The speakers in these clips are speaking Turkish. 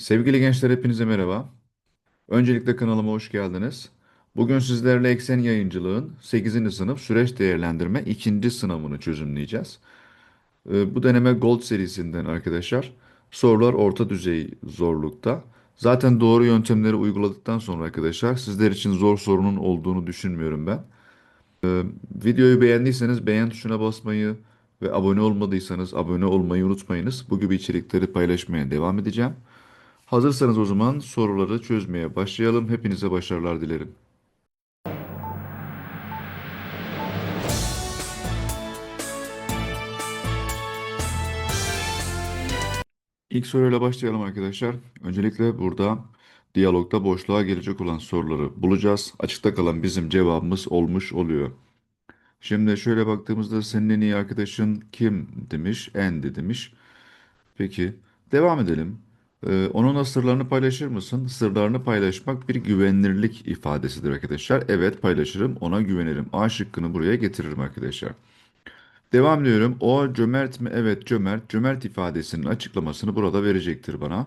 Sevgili gençler hepinize merhaba. Öncelikle kanalıma hoş geldiniz. Bugün sizlerle Eksen Yayıncılığın 8. sınıf süreç değerlendirme 2. sınavını çözümleyeceğiz. Ee, Bu deneme Gold serisinden arkadaşlar. Sorular orta düzey zorlukta. Zaten doğru yöntemleri uyguladıktan sonra arkadaşlar sizler için zor sorunun olduğunu düşünmüyorum ben. Ee, Videoyu beğendiyseniz beğen tuşuna basmayı ve abone olmadıysanız abone olmayı unutmayınız. Bu gibi içerikleri paylaşmaya devam edeceğim. Hazırsanız o zaman soruları çözmeye başlayalım. Hepinize başarılar dilerim. İlk soruyla başlayalım arkadaşlar. Öncelikle burada diyalogda boşluğa gelecek olan soruları bulacağız. Açıkta kalan bizim cevabımız olmuş oluyor. Şimdi şöyle baktığımızda senin en iyi arkadaşın kim demiş? Andy demiş. Peki devam edelim. Ee, onunla sırlarını paylaşır mısın? Sırlarını paylaşmak bir güvenilirlik ifadesidir arkadaşlar. Evet paylaşırım, ona güvenirim. A şıkkını buraya getiririm arkadaşlar. Devam ediyorum. O cömert mi? Evet cömert. Cömert ifadesinin açıklamasını burada verecektir bana.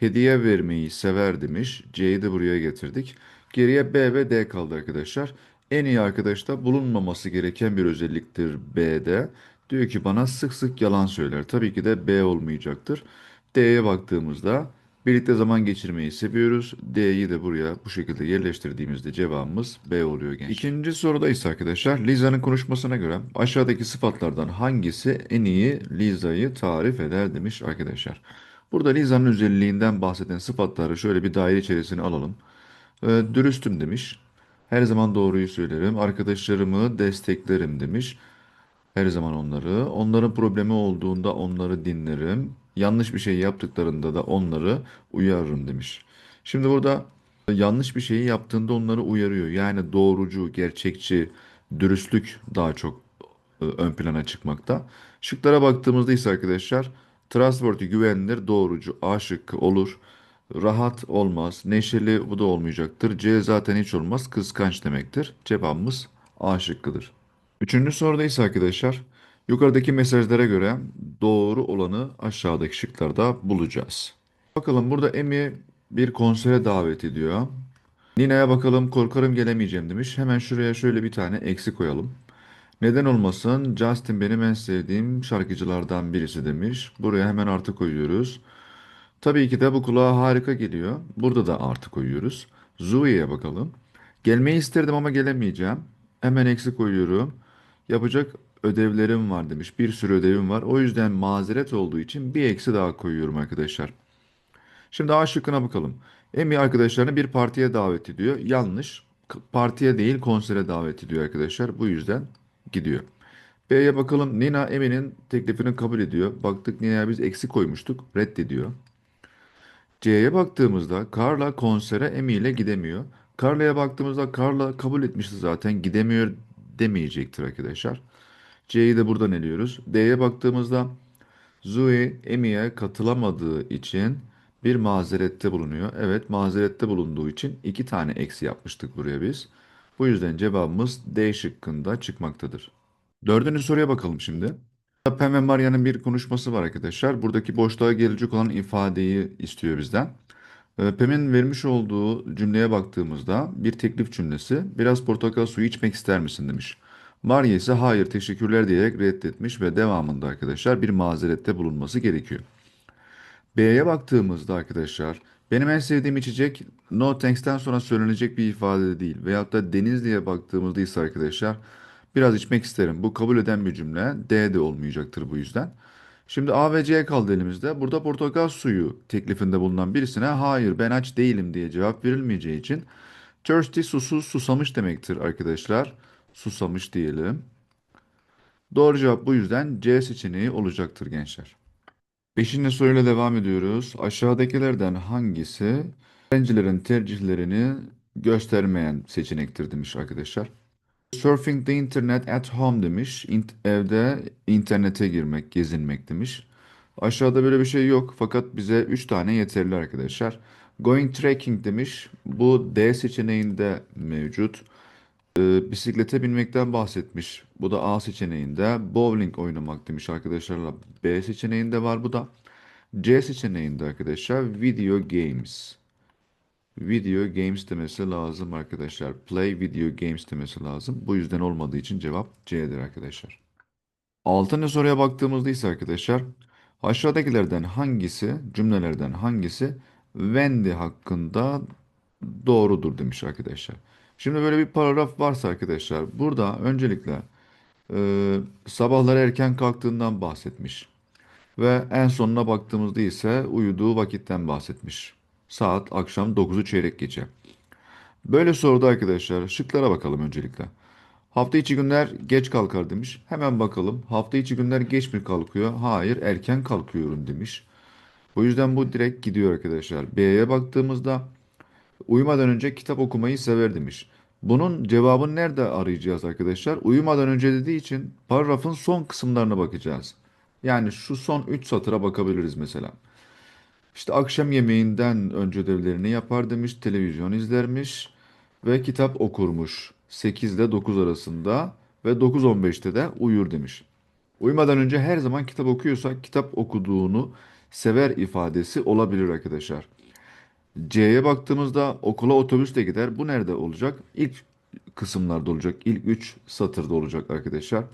Hediye vermeyi sever demiş. C'yi de buraya getirdik. Geriye B ve D kaldı arkadaşlar. En iyi arkadaşta bulunmaması gereken bir özelliktir B'de. Diyor ki bana sık sık yalan söyler. Tabii ki de B olmayacaktır. D'ye baktığımızda birlikte zaman geçirmeyi seviyoruz. D'yi de buraya bu şekilde yerleştirdiğimizde cevabımız B oluyor gençler. İkinci soruda ise arkadaşlar Liza'nın konuşmasına göre aşağıdaki sıfatlardan hangisi en iyi Liza'yı tarif eder demiş arkadaşlar. Burada Liza'nın özelliğinden bahseden sıfatları şöyle bir daire içerisine alalım. Ee, dürüstüm demiş. Her zaman doğruyu söylerim. Arkadaşlarımı desteklerim demiş. Her zaman onları. Onların problemi olduğunda onları dinlerim. Yanlış bir şey yaptıklarında da onları uyarırım demiş. Şimdi burada yanlış bir şeyi yaptığında onları uyarıyor. Yani doğrucu, gerçekçi, dürüstlük daha çok e, ön plana çıkmakta. Şıklara baktığımızda ise arkadaşlar trustworthy, güvenilir, doğrucu, A şıkkı olur. Rahat olmaz, neşeli bu da olmayacaktır. C zaten hiç olmaz, kıskanç demektir. Cevabımız A şıkkıdır. Üçüncü soruda ise arkadaşlar yukarıdaki mesajlara göre doğru olanı aşağıdaki şıklarda bulacağız. Bakalım burada Emi bir konsere davet ediyor. Nina'ya bakalım korkarım gelemeyeceğim demiş. Hemen şuraya şöyle bir tane eksi koyalım. Neden olmasın? Justin benim en sevdiğim şarkıcılardan birisi demiş. Buraya hemen artı koyuyoruz. Tabii ki de bu kulağa harika geliyor. Burada da artı koyuyoruz. Zoe'ye bakalım. Gelmeyi isterdim ama gelemeyeceğim. Hemen eksi koyuyorum. Yapacak ödevlerim var demiş. Bir sürü ödevim var. O yüzden mazeret olduğu için bir eksi daha koyuyorum arkadaşlar. Şimdi A şıkkına bakalım. Emi arkadaşlarını bir partiye davet ediyor. Yanlış. Partiye değil konsere davet ediyor arkadaşlar. Bu yüzden gidiyor. B'ye bakalım. Nina Emi'nin teklifini kabul ediyor. Baktık Nina'ya biz eksi koymuştuk. Reddediyor. C'ye baktığımızda Carla konsere Emi ile gidemiyor. Carla'ya baktığımızda Carla kabul etmişti zaten gidemiyor demeyecektir arkadaşlar. C'yi de buradan eliyoruz. D'ye baktığımızda Zoe Emi'ye katılamadığı için bir mazerette bulunuyor. Evet mazerette bulunduğu için iki tane eksi yapmıştık buraya biz. Bu yüzden cevabımız D şıkkında çıkmaktadır. Dördüncü soruya bakalım şimdi. Pam ve Maria'nın bir konuşması var arkadaşlar. Buradaki boşluğa gelecek olan ifadeyi istiyor bizden. Ee, Pam'in vermiş olduğu cümleye baktığımızda bir teklif cümlesi. Biraz portakal suyu içmek ister misin demiş. Maria ise hayır teşekkürler diyerek reddetmiş ve devamında arkadaşlar bir mazerette bulunması gerekiyor. B'ye baktığımızda arkadaşlar benim en sevdiğim içecek no thanks'ten sonra söylenecek bir ifade değil. Veyahut da Denizli'ye baktığımızda ise arkadaşlar biraz içmek isterim. Bu kabul eden bir cümle. D de olmayacaktır bu yüzden. Şimdi A ve C kaldı elimizde. Burada portakal suyu teklifinde bulunan birisine hayır ben aç değilim diye cevap verilmeyeceği için thirsty susuz susamış demektir arkadaşlar. Susamış diyelim. Doğru cevap bu yüzden C seçeneği olacaktır gençler. Beşinci soruyla devam ediyoruz. Aşağıdakilerden hangisi öğrencilerin tercihlerini göstermeyen seçenektir demiş arkadaşlar. Surfing the internet at home demiş. İnt- evde internete girmek, gezinmek demiş. Aşağıda böyle bir şey yok fakat bize 3 tane yeterli arkadaşlar. Going trekking demiş. Bu D seçeneğinde mevcut. Ee, bisiklete binmekten bahsetmiş. Bu da A seçeneğinde. Bowling oynamak demiş arkadaşlarla. B seçeneğinde var bu da. C seçeneğinde arkadaşlar video games. Video games demesi lazım arkadaşlar. Play video games demesi lazım. Bu yüzden olmadığı için cevap C'dir arkadaşlar. Altıncı soruya baktığımızda ise arkadaşlar aşağıdakilerden hangisi cümlelerden hangisi Wendy hakkında doğrudur demiş arkadaşlar. Şimdi böyle bir paragraf varsa arkadaşlar burada öncelikle e, sabahları erken kalktığından bahsetmiş. Ve en sonuna baktığımızda ise uyuduğu vakitten bahsetmiş. Saat akşam 9'u çeyrek geçe. Böyle soruda arkadaşlar şıklara bakalım öncelikle. Hafta içi günler geç kalkar demiş. Hemen bakalım. Hafta içi günler geç mi kalkıyor? Hayır, erken kalkıyorum demiş. O yüzden bu direkt gidiyor arkadaşlar. B'ye baktığımızda uyumadan önce kitap okumayı sever demiş. Bunun cevabını nerede arayacağız arkadaşlar? Uyumadan önce dediği için paragrafın son kısımlarına bakacağız. Yani şu son 3 satıra bakabiliriz mesela. İşte akşam yemeğinden önce ödevlerini yapar demiş, televizyon izlermiş ve kitap okurmuş. 8 ile 9 arasında ve 9.15'te de uyur demiş. Uyumadan önce her zaman kitap okuyorsak kitap okuduğunu sever ifadesi olabilir arkadaşlar. C'ye baktığımızda okula otobüsle gider. Bu nerede olacak? İlk kısımlarda olacak. İlk 3 satırda olacak arkadaşlar.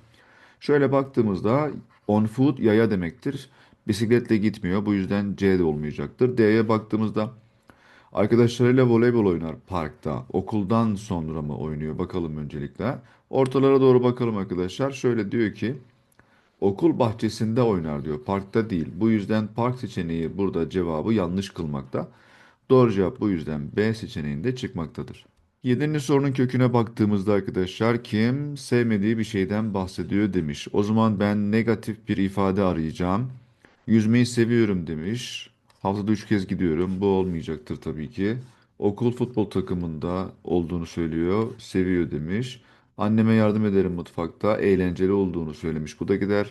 Şöyle baktığımızda on foot yaya demektir. Bisikletle gitmiyor. Bu yüzden C de olmayacaktır. D'ye baktığımızda arkadaşlarıyla voleybol oynar parkta. Okuldan sonra mı oynuyor? Bakalım öncelikle. Ortalara doğru bakalım arkadaşlar. Şöyle diyor ki okul bahçesinde oynar diyor. Parkta değil. Bu yüzden park seçeneği burada cevabı yanlış kılmakta. Doğru cevap bu yüzden B seçeneğinde çıkmaktadır. Yedinci sorunun köküne baktığımızda arkadaşlar kim sevmediği bir şeyden bahsediyor demiş. O zaman ben negatif bir ifade arayacağım. Yüzmeyi seviyorum demiş. Haftada üç kez gidiyorum. Bu olmayacaktır tabii ki. Okul futbol takımında olduğunu söylüyor. Seviyor demiş. Anneme yardım ederim mutfakta. Eğlenceli olduğunu söylemiş. Bu da gider.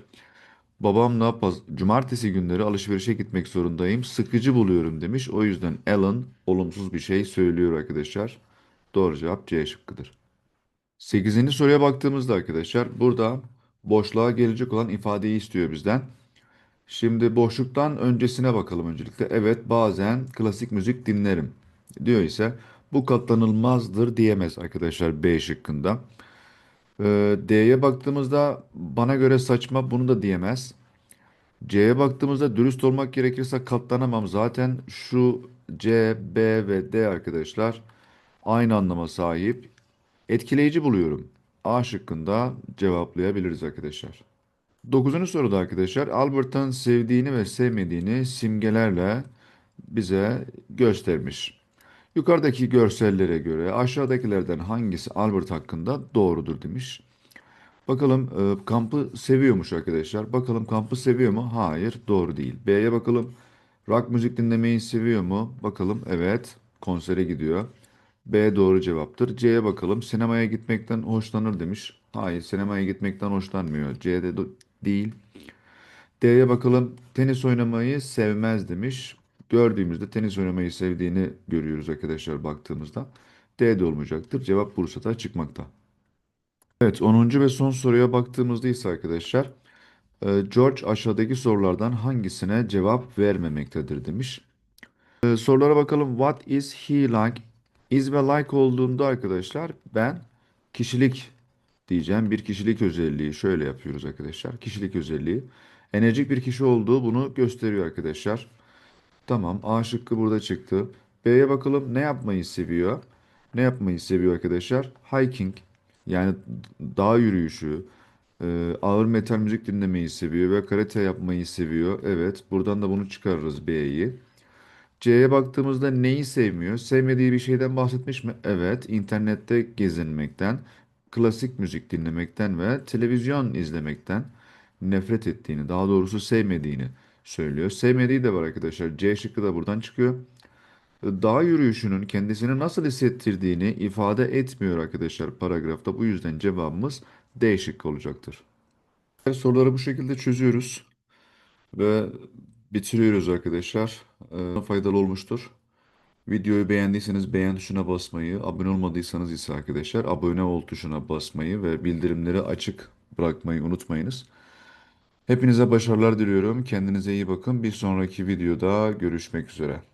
Babamla paz- cumartesi günleri alışverişe gitmek zorundayım. Sıkıcı buluyorum demiş. O yüzden Alan olumsuz bir şey söylüyor arkadaşlar. Doğru cevap C şıkkıdır. Sekizinci soruya baktığımızda arkadaşlar burada boşluğa gelecek olan ifadeyi istiyor bizden. Şimdi boşluktan öncesine bakalım öncelikle. Evet bazen klasik müzik dinlerim diyor ise bu katlanılmazdır diyemez arkadaşlar B şıkkında. Ee, D'ye baktığımızda bana göre saçma bunu da diyemez. C'ye baktığımızda dürüst olmak gerekirse katlanamam. Zaten şu C, B ve D arkadaşlar aynı anlama sahip. Etkileyici buluyorum. A şıkkında cevaplayabiliriz arkadaşlar. Dokuzuncu soruda arkadaşlar Albert'ın sevdiğini ve sevmediğini simgelerle bize göstermiş. Yukarıdaki görsellere göre aşağıdakilerden hangisi Albert hakkında doğrudur demiş. Bakalım e, kampı seviyormuş arkadaşlar. Bakalım kampı seviyor mu? Hayır, doğru değil. B'ye bakalım. Rock müzik dinlemeyi seviyor mu? Bakalım evet, konsere gidiyor. B doğru cevaptır. C'ye bakalım. Sinemaya gitmekten hoşlanır demiş. Hayır, sinemaya gitmekten hoşlanmıyor. C'de değil. D'ye bakalım. Tenis oynamayı sevmez demiş. Gördüğümüzde tenis oynamayı sevdiğini görüyoruz arkadaşlar baktığımızda. D de olmayacaktır. Cevap Bursa'da çıkmakta. Evet, onuncu ve son soruya baktığımızda ise arkadaşlar, e, George aşağıdaki sorulardan hangisine cevap vermemektedir demiş. E, sorulara bakalım. What is he like? Is ve like olduğunda arkadaşlar ben kişilik diyeceğim. Bir kişilik özelliği şöyle yapıyoruz arkadaşlar. Kişilik özelliği. Enerjik bir kişi olduğu bunu gösteriyor arkadaşlar. Tamam. A şıkkı burada çıktı. B'ye bakalım ne yapmayı seviyor? Ne yapmayı seviyor arkadaşlar? Hiking yani dağ yürüyüşü, e, ağır metal müzik dinlemeyi seviyor ve karate yapmayı seviyor. Evet, buradan da bunu çıkarırız B'yi. C'ye baktığımızda neyi sevmiyor? Sevmediği bir şeyden bahsetmiş mi? Evet, internette gezinmekten, klasik müzik dinlemekten ve televizyon izlemekten nefret ettiğini, daha doğrusu sevmediğini söylüyor. Sevmediği de var arkadaşlar. C şıkkı da buradan çıkıyor. Dağ yürüyüşünün kendisini nasıl hissettirdiğini ifade etmiyor arkadaşlar paragrafta. Bu yüzden cevabımız D şıkkı olacaktır. Soruları bu şekilde çözüyoruz ve bitiriyoruz arkadaşlar. Ee, faydalı olmuştur. Videoyu beğendiyseniz beğen tuşuna basmayı, abone olmadıysanız ise arkadaşlar abone ol tuşuna basmayı ve bildirimleri açık bırakmayı unutmayınız. Hepinize başarılar diliyorum. Kendinize iyi bakın. Bir sonraki videoda görüşmek üzere.